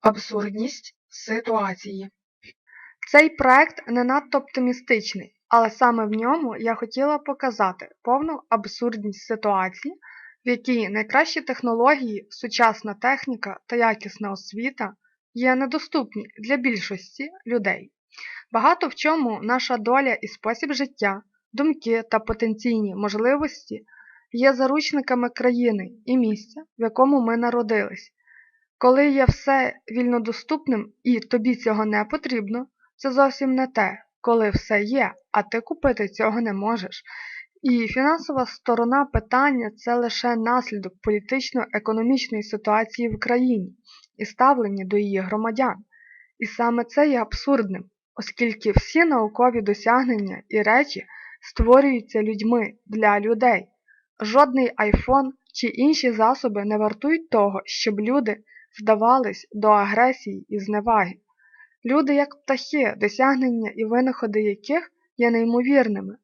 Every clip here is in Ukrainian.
Абсурдність ситуації. Цей проект не надто оптимістичний, але саме в ньому я хотіла показати повну абсурдність ситуації, в якій найкращі технології, сучасна техніка та якісна освіта є недоступні для більшості людей. Багато в чому наша доля і спосіб життя, думки та потенційні можливості є заручниками країни і місця, в якому ми народились. Коли є все вільнодоступним і тобі цього не потрібно, це зовсім не те, коли все є, а ти купити цього не можеш. І фінансова сторона питання це лише наслідок політично-економічної ситуації в країні і ставлення до її громадян. І саме це є абсурдним, оскільки всі наукові досягнення і речі створюються людьми для людей. Жодний айфон чи інші засоби не вартують того, щоб люди вдавались до агресії і зневаги. Люди як птахи, досягнення і винаходи яких є неймовірними.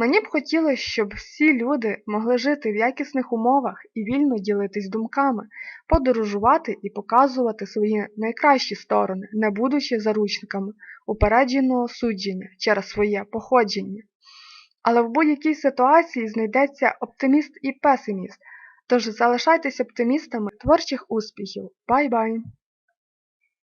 Мені б хотілося, щоб всі люди могли жити в якісних умовах і вільно ділитись думками, подорожувати і показувати свої найкращі сторони, не будучи заручниками упередженого судження через своє походження. Але в будь-якій ситуації знайдеться оптиміст і песиміст, тож залишайтесь оптимістами творчих успіхів. Бай-бай!